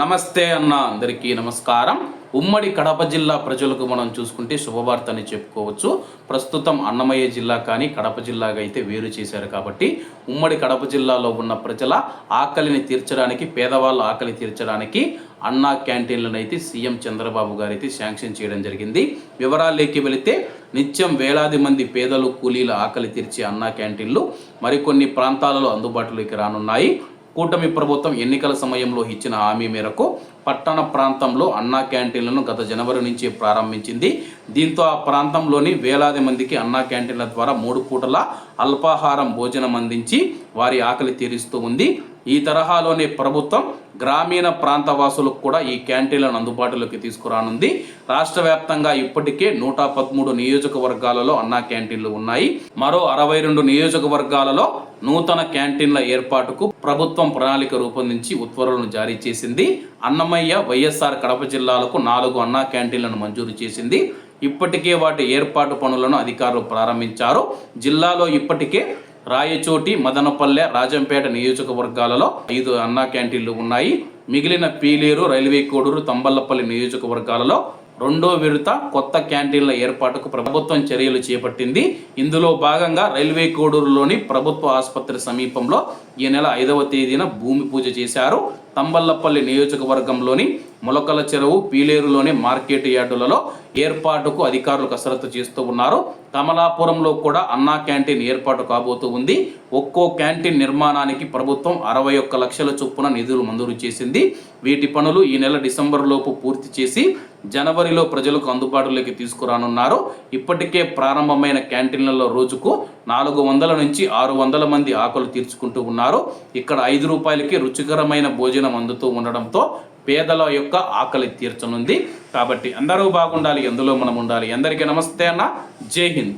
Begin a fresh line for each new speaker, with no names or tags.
నమస్తే అన్న అందరికీ నమస్కారం. ఉమ్మడి కడప జిల్లా ప్రజలకు మనం చూసుకుంటే శుభవార్త అని చెప్పుకోవచ్చు. ప్రస్తుతం అన్నమయ్య జిల్లా కానీ కడప జిల్లాగా అయితే వేరు చేశారు కాబట్టి ఉమ్మడి కడప జిల్లాలో ఉన్న ప్రజల ఆకలిని తీర్చడానికి పేదవాళ్ళ ఆకలి తీర్చడానికి అన్నా క్యాంటీన్లను అయితే సీఎం చంద్రబాబు గారు అయితే శాంక్షన్ చేయడం జరిగింది. వివరాల్లోకి వెళితే నిత్యం వేలాది మంది పేదలు కూలీల ఆకలి తీర్చే అన్నా క్యాంటీన్లు మరికొన్ని ప్రాంతాలలో అందుబాటులోకి రానున్నాయి. కూటమి ప్రభుత్వం ఎన్నికల సమయంలో ఇచ్చిన హామీ మేరకు పట్టణ ప్రాంతంలో అన్నా క్యాంటీన్లను గత జనవరి నుంచి ప్రారంభించింది. దీంతో ఆ ప్రాంతంలోని వేలాది మందికి అన్నా క్యాంటీన్ల ద్వారా మూడు పూటల అల్పాహారం భోజనం అందించి వారి ఆకలి తీరుస్తూ ఉంది. ఈ తరహాలోనే ప్రభుత్వం గ్రామీణ ప్రాంత వాసులకు కూడా ఈ క్యాంటీన్లను అందుబాటులోకి తీసుకురానుంది. రాష్ట్ర వ్యాప్తంగా ఇప్పటికే నూట పదమూడు నియోజకవర్గాలలో అన్నా క్యాంటీన్లు ఉన్నాయి. మరో అరవై రెండు నియోజకవర్గాలలో నూతన క్యాంటీన్ల ఏర్పాటుకు ప్రభుత్వం ప్రణాళిక రూపొందించి ఉత్తర్వులను జారీ చేసింది. అన్నమయ్య వైఎస్ఆర్ కడప జిల్లాలకు నాలుగు అన్నా క్యాంటీన్లను మంజూరు చేసింది. ఇప్పటికే వాటి ఏర్పాటు పనులను అధికారులు ప్రారంభించారు. జిల్లాలో ఇప్పటికే రాయచోటి మదనపల్లె రాజంపేట నియోజకవర్గాలలో ఐదు అన్నా క్యాంటీన్లు ఉన్నాయి. మిగిలిన పీలేరు రైల్వే కోడూరు తంబల్లపల్లి నియోజకవర్గాలలో రెండో విడత కొత్త క్యాంటీన్ల ఏర్పాటుకు ప్రభుత్వం చర్యలు చేపట్టింది. ఇందులో భాగంగా రైల్వే కోడూరులోని ప్రభుత్వ ఆసుపత్రి సమీపంలో ఈ నెల ఐదవ తేదీన భూమి పూజ చేశారు. తంబల్లపల్లి నియోజకవర్గంలోని మొలకల చెరువు పీలేరులోని మార్కెట్ యార్డులలో ఏర్పాటుకు అధికారులు కసరత్తు చేస్తూ ఉన్నారు. కమలాపురంలో కూడా అన్నా క్యాంటీన్ ఏర్పాటు కాబోతూ ఉంది. ఒక్కో క్యాంటీన్ నిర్మాణానికి ప్రభుత్వం అరవై ఒక్క లక్షల చొప్పున నిధులు మంజూరు చేసింది. వీటి పనులు ఈ నెల డిసెంబర్లోపు పూర్తి చేసి జనవరిలో ప్రజలకు అందుబాటులోకి తీసుకురానున్నారు. ఇప్పటికే ప్రారంభమైన క్యాంటీన్లలో రోజుకు నాలుగు వందల నుంచి ఆరు వందల మంది ఆకలు తీర్చుకుంటూ ఉన్నారు. ఇక్కడ ఐదు రూపాయలకి రుచికరమైన భోజనం అందుతూ ఉండడంతో పేదల యొక్క ఆకలి తీర్చనుంది. కాబట్టి అందరూ బాగుండాలి ఎందులో మనం ఉండాలి. అందరికీ నమస్తే అన్న. జై హింద్.